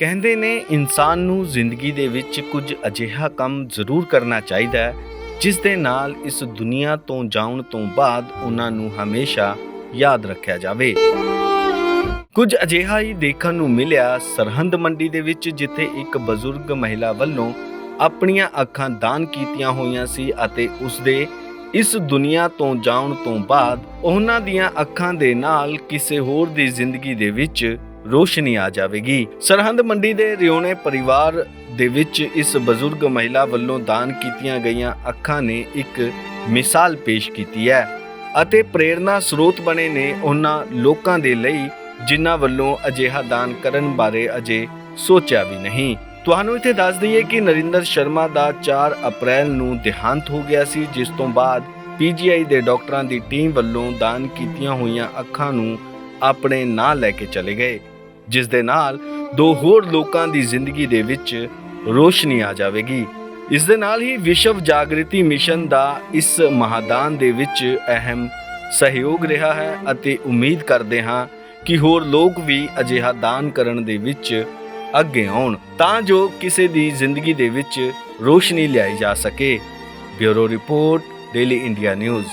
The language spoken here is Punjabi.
ਕਹਿੰਦੇ ਨੇ ਇਨਸਾਨ ਨੂੰ ਜ਼ਿੰਦਗੀ ਦੇ ਵਿੱਚ ਕੁਝ ਅਜਿਹਾ ਕੰਮ ਜ਼ਰੂਰ ਕਰਨਾ ਚਾਹੀਦਾ ਹੈ, ਜਿਸ ਦੇ ਨਾਲ ਇਸ ਦੁਨੀਆ ਤੋਂ ਜਾਣ ਤੋਂ ਬਾਅਦ ਉਹਨਾਂ ਨੂੰ ਹਮੇਸ਼ਾ ਯਾਦ ਰੱਖਿਆ ਜਾਵੇ। ਕੁਝ ਅਜਿਹਾ ਹੀ ਦੇਖਣ ਨੂੰ ਮਿਲਿਆ ਸਰਹੰਦ ਮੰਡੀ ਦੇ ਵਿੱਚ, ਜਿੱਥੇ ਇੱਕ ਬਜ਼ੁਰਗ ਮਹਿਲਾ ਵੱਲੋਂ ਆਪਣੀਆਂ ਅੱਖਾਂ ਦਾਨ ਕੀਤੀਆਂ ਹੋਈਆਂ ਸੀ ਅਤੇ ਉਸ ਦੇ ਇਸ ਦੁਨੀਆ ਤੋਂ ਜਾਣ ਤੋਂ ਬਾਅਦ ਉਹਨਾਂ ਦੀਆਂ ਅੱਖਾਂ ਦੇ ਨਾਲ ਕਿਸੇ ਹੋਰ ਦੀ ਜ਼ਿੰਦਗੀ ਦੇ ਵਿੱਚ ਰੋਸ਼ਨੀ ਆ ਜਾਵੇਗੀ। ਸਰਹੰਦ ਮੰਡੀ ਦੇ ਰਿਓਨੇ ਪਰਿਵਾਰ ਦੇ ਵਿੱਚ ਇਸ ਬਜ਼ੁਰਗ ਮਹਿਲਾ ਵੱਲੋਂ ਦਾਨ ਕੀਤੀਆਂ ਗਈਆਂ ਅੱਖਾਂ ਨੇ ਇੱਕ ਮਿਸਾਲ ਪੇਸ਼ ਕੀਤੀ ਹੈ ਅਤੇ ਪ੍ਰੇਰਣਾ ਸਰੋਤ ਬਣੇ ਨੇ ਉਹਨਾਂ ਲੋਕਾਂ ਦੇ ਲਈ, ਜਿਨ੍ਹਾਂ ਵੱਲੋਂ ਅਜਿਹਾ ਦਾਨ ਕਰਨ ਬਾਰੇ ਅਜੇ ਸੋਚਿਆ ਵੀ ਨਹੀਂ। ਤੁਹਾਨੂੰ ਇੱਥੇ ਦੱਸ ਦਈਏ ਕਿ ਨਰਿੰਦਰ ਸ਼ਰਮਾ ਦਾ 4 ਅਪ੍ਰੈਲ ਨੂੰ ਦੇਹਾਂਤ ਹੋ ਗਿਆ ਸੀ, ਜਿਸ ਤੋਂ ਬਾਅਦ ਪੀਜੀਆਈ ਦੇ ਡਾਕਟਰਾਂ ਦੀ ਟੀਮ ਵੱਲੋਂ ਦਾਨ ਕੀਤੀਆਂ ਹੋਈਆਂ ਅੱਖਾਂ ਨੂੰ ਆਪਣੇ ਨਾਂ ਲੈ ਕੇ ਚਲੇ ਗਏ। ਜਿਸ ਦੇ ਨਾਲ ਦੋ ਹੋਰ ਲੋਕਾਂ ਦੀ ਜ਼ਿੰਦਗੀ ਦੇ ਵਿੱਚ ਰੋਸ਼ਨੀ ਆ ਜਾਵੇਗੀ। ਇਸ ਦੇ ਨਾਲ ਹੀ ਵਿਸ਼ਵ ਜਾਗਰਤੀ ਮਿਸ਼ਨ ਦਾ ਇਸ ਮਹਾਦਾਨ ਦੇ ਵਿੱਚ ਅਹਿਮ ਸਹਿਯੋਗ ਰਿਹਾ ਹੈ ਅਤੇ ਉਮੀਦ ਕਰਦੇ ਹਾਂ ਕਿ ਹੋਰ ਲੋਕ ਵੀ ਅਜਿਹਾ ਦਾਨ ਕਰਨ ਦੇ ਵਿੱਚ ਅੱਗੇ ਆਉਣ, ਤਾਂ ਜੋ ਕਿਸੇ ਦੀ ਜ਼ਿੰਦਗੀ ਦੇ ਵਿੱਚ ਰੋਸ਼ਨੀ ਲਿਆਈ ਜਾ ਸਕੇ। Bureau report, daily India news.